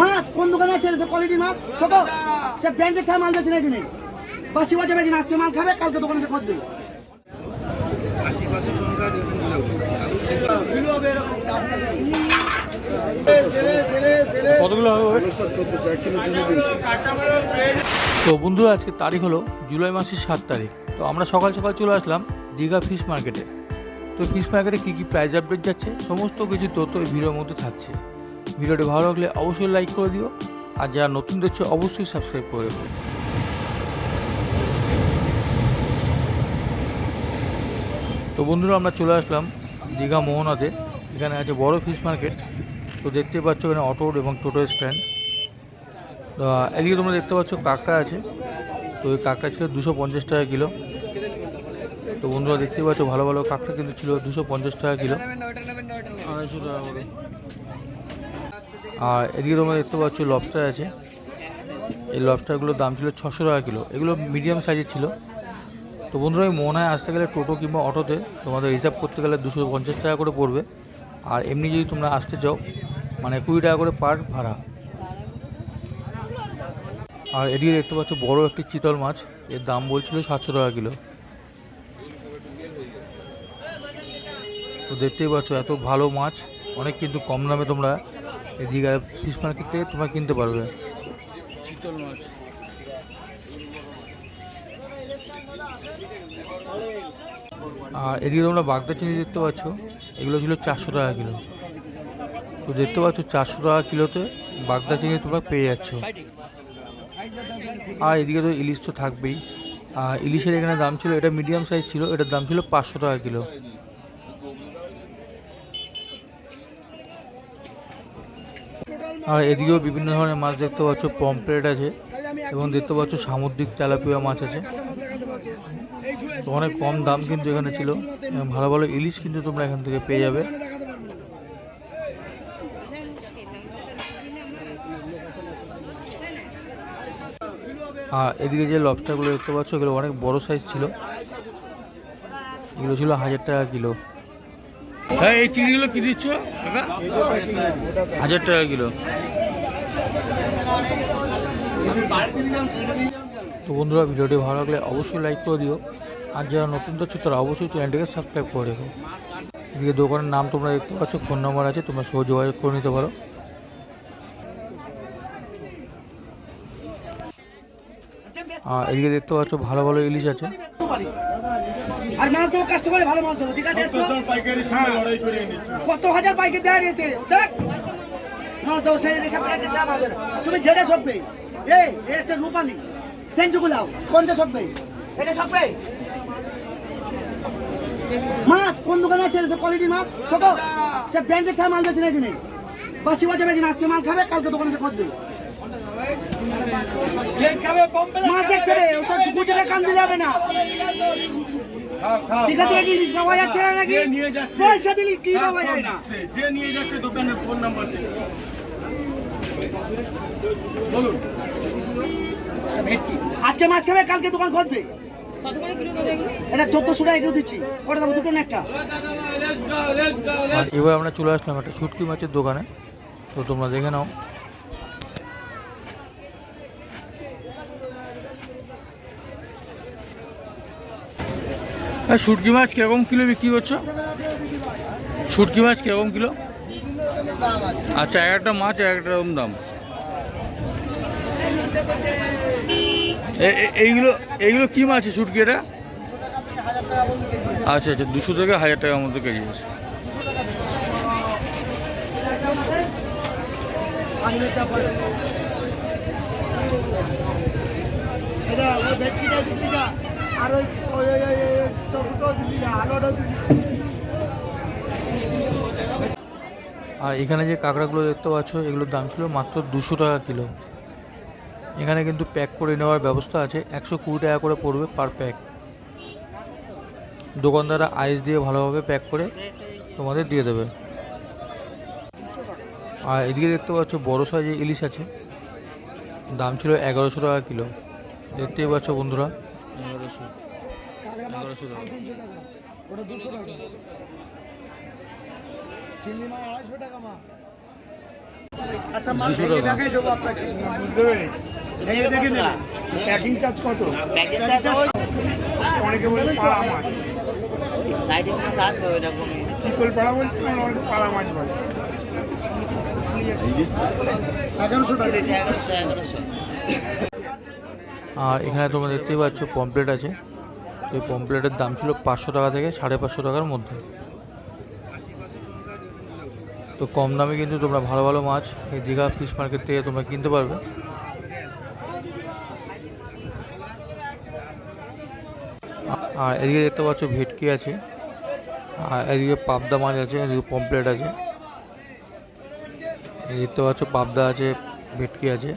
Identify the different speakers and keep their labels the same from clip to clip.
Speaker 1: মাছ, কোন দোকানে আছে? সে কোয়ালিটি মাছ? ছোট? সে ব্র্যান্ডের ছাড়া মাল বেছে নাকি নেই বাসি বাজে না, আজকে মাল খাবে, কালকে দোকানে সে খুঁজবে
Speaker 2: কতগুলো হবে তো বন্ধুরা, আজকে তারিখ হলো জুলাই মাসের সাত তারিখ। তো আমরা সকাল সকাল চলে আসলাম দীঘা ফিশ মার্কেটে তো ফিশ মার্কেটে কী কী প্রাইস আপডেট যাচ্ছে, সমস্ত কিছু তথ্য এই মধ্যে থাকছে। ভিডিওটি ভালো লাগলে অবশ্যই লাইক করে দিও, আর যারা নতুন দেখছ অবশ্যই সাবস্ক্রাইব করে দেবো তো বন্ধুরা, আমরা চলে আসলাম দীঘা মোহনাতে। এখানে আছে বড় ফিশ মার্কেট তো দেখতে পাচ্ছ এখানে অটো এবং টোটো স্ট্যান্ড এদিকে তোমরা দেখতে পাচ্ছ কাঁকড়া আছে। তো ওই কাঁকড়া ছিল দুশো পঞ্চাশ টাকা কিলো। তো বন্ধুরা, দেখতে পাচ্ছ ভালো ভালো কাঁকড়া কিন্তু ছিল দুশো পঞ্চাশ টাকা কিলো। আড়াইশো টাকা করে। আর এদিকে তোমরা দেখতে পাচ্ছ লবস্টার আছে। এই লবস্টারগুলোর দাম ছিল ছশো টাকা কিলো। এগুলো মিডিয়াম সাইজের ছিল। তো বন্ধুরা এই মোহনায় আসতে গেলে টোটো কিংবা অটোতে তোমাদের রিজার্ভ করতে গেলে দুশো পঞ্চাশ টাকা করে পড়বে। আর এমনি যদি তোমরা আসতে চাও মানে কুড়ি টাকা করে পার ভাড়া। আর এদিকে দেখতে পাচ্ছ বড় একটি চিতল মাছ। এর দাম বলছিল সাতশো টাকা কিলো। তো দেখতেই পাচ্ছ এত ভালো মাছ। অনেক কিন্তু কম দামে তোমরা এই দীঘার ফিশ মার্কেট থেকে তোমরা কিনতে পারবে। আর এদিকে তোমরা বাগদা চিনি দেখতে পাচ্ছ, এগুলো ছিল চারশো টাকা কিলো। তো দেখতে পাচ্ছ চারশো টাকা কিলোতে বাগদা চিনি তোমরা পেয়ে যাচ্ছ। আর এদিকে তো ইলিশ তো থাকবেই। আর ইলিশের এখানে দাম ছিল, এটা মিডিয়াম সাইজ ছিল, এটার দাম ছিল পাঁচশো টাকা কিলো। আর এদিকেও বিভিন্ন ধরনের মাছ দেখতে পাচ্ছ পমপ্লেট আছে এবং দেখতে পাচ্ছ সামুদ্রিক তেলাপিয়া মাছ আছে। তো অনেক কম দাম কিন্তু এখানে ছিল। ভালো ভালো ইলিশ কিন্তু তোমরা এখান থেকে পেয়ে যাবে। আর এদিকে যে লবস্টারগুলো দেখতে পাচ্ছ, এগুলো অনেক বড় সাইজ ছিল। এগুলো ছিল হাজার টাকা কিলো। হ্যাঁ এই চিংড়িগুলো কি দিচ্ছ হাজার টাকা কিলো। তো বন্ধুরা ভিডিওটি ভালো লাগলে অবশ্যই লাইক করে দিও। আর যারা নতুন তো তারা অবশ্যই চ্যানেলটিকে সাবস্ক্রাইব করে রেখো। এদিকে দোকানের নাম তোমরা দেখতে পাচ্ছ ফোন নাম্বার আছে তোমরা সহ যোগাযোগ করে নিতে পারো। আর এদিকে দেখতে পাচ্ছ ভালো ভালো ইলিশ আছে।
Speaker 1: আর মাছ দেবো কাস্টমারে ভালো মাছ দেবো ঠিক আছে। কত হাজার পাইকে দেওয়া রয়েছে? দেখ। মাছ দেবো সেই রেশা চা মাছ তুমি যেটা শখবে এই এটা রূপালি। সেঞ্চুকু লাও কোনটা শখবে এটা শখবে মাছ কোন দোকানে আছে? সে কোয়ালিটি মাছ? ছোট সে ব্র্যান্ডের ছাড়া মাল বেছে নাকি নেই বাসি বাজে বেছে না আজকে মাল খাবে কালকে দোকানে সে খুঁজবে। দেখতে হবে ওসব গুজরে কান দিলে হবে না। দীঘা থেকে কি ইলিশ পাওয়া যাচ্ছে না নাকি?
Speaker 3: নিয়ে যাচ্ছে।
Speaker 1: পয়সা দিলে কি পাওয়া যায় না।
Speaker 3: যে নিয়ে যাচ্ছে দোকানের ফোন নাম্বার দিয়ে। বলুন।
Speaker 1: আজকে মাছ খাবে কালকে দোকান খুঁজবে।
Speaker 4: কত করে কিলো দাদা এগুলো?
Speaker 1: এটা চোদ্দশো টাকা এগুলো দিচ্ছি। কটা দেবো দুটো না একটা?
Speaker 2: এবার আমরা চলে আসলাম একটা শুটকি মাছের দোকানে। তো তোমরা দেখে নাও। হ্যাঁ শুটকি মাছ কীরকম কিলো বিক্রি করছ? শুটকি মাছ কীরকম কিলো? আচ্ছা এক একটা মাছ, এক একটা রকম দাম। এইগুলো এইগুলো কী মাছ শুটকি এটা? আচ্ছা আচ্ছা দুশো থেকে হাজার টাকার মধ্যে কেজি আছে আর এখানে যে কাঁকড়াগুলো দেখতে পাচ্ছ, এগুলোর দাম ছিল মাত্র দুশো টাকা কিলো। এখানে কিন্তু প্যাক করে নেওয়ার ব্যবস্থা আছে, একশো কুড়ি টাকা করে পড়বে পার প্যাক দোকানদাররা আইস দিয়ে ভালোভাবে প্যাক করে তোমাদের দিয়ে দেবে। আর এদিকে দেখতে পাচ্ছ, বড়ো সাইজে ইলিশ আছে। দাম ছিল এগারোশো টাকা কিলো। দেখতেই পাচ্ছ বন্ধুরা এগারোশো। এগারোশো টাকা। দুশো টাকা।
Speaker 1: প্যাকিং চার্জ কত?
Speaker 5: প্যাকেজ চার্জ
Speaker 1: অনেকে বলে পাড়া মাছ।
Speaker 5: সাইডে মাছ আছে ওইরকমই
Speaker 1: চিকল পাড়া বলছে অনেকে পাড়া মাছ বলে? এগারোশো টাকা।
Speaker 5: এগারোশো এগারোশো।
Speaker 2: আর এখানে তোমরা দেখতেই পাচ্ছ পমপ্লেট আছে। এই পমপ্লেটের দাম ছিল পাঁচশো টাকা থেকে সাড়ে পাঁচশো টাকার মধ্যে। তো কম দামে কিন্তু তোমরা ভালো ভালো মাছ এই দীঘা ফিশ মার্কেট থেকে তোমরা কিনতে পারবে। আর এদিকে দেখতে পাচ্ছ ভেটকি আছে। আর এদিকে পাবদা মাছ আছে, এদিকে পমপ্লেট আছে। দেখতে পাচ্ছ পাবদা আছে, ভেটকি আছে।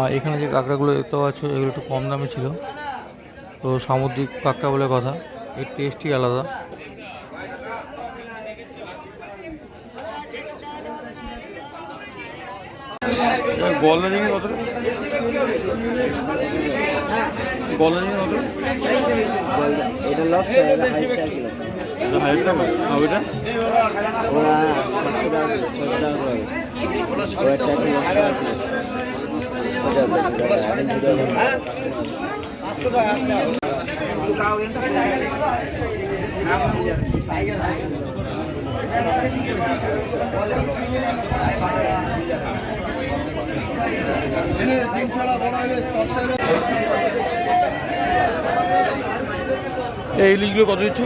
Speaker 2: আর এখানে যে কাঁকড়াগুলো দেখতে পাচ্ছ এগুলো একটু কম দামে ছিল। তো সামুদ্রিক কাঁকড়া বলে কথা। এর টেস্টই আলাদা। গলদা চিংড়ি কত গলদা চিংড়ি কত
Speaker 6: এটা এটা
Speaker 2: এটা হাজার টাকা। আর ওইটা?
Speaker 6: ওরা সাতশো টাকা ছশো টাকা করে ওরা টাকা লবস্টার
Speaker 2: এই ইলিশগুলো কত দিচ্ছ?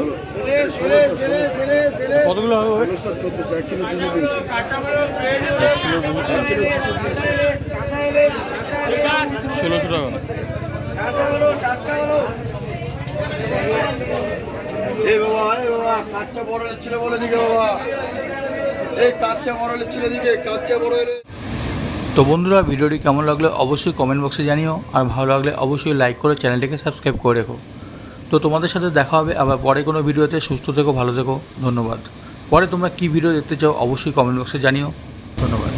Speaker 2: কতগুলো হবে? ওই?
Speaker 6: চোদ্দ এক কিলো দুশো তিনশো
Speaker 2: ষোলোশো টাকা।
Speaker 6: এই বাবা এই বাবা কাচ্চা বড় ছিল বলে দিকে বাবা। এই কাচ্চা বড় ছিল দিকে কাচ্চা বড়
Speaker 2: তো বন্ধুরা ভিডিওটি কেমন লাগলে অবশ্যই কমেন্ট বক্সে জানিও আর ভালো লাগলে অবশ্যই লাইক করে চ্যানেলটিকে সাবস্ক্রাইব করে রেখো। তো তোমাদের সাথে দেখা হবে আবার পরে কোনো ভিডিওতে সুস্থ থেকো ভালো থেকো ধন্যবাদ। পরে তোমরা কী ভিডিও দেখতে চাও অবশ্যই কমেন্ট বক্সে জানিও ধন্যবাদ।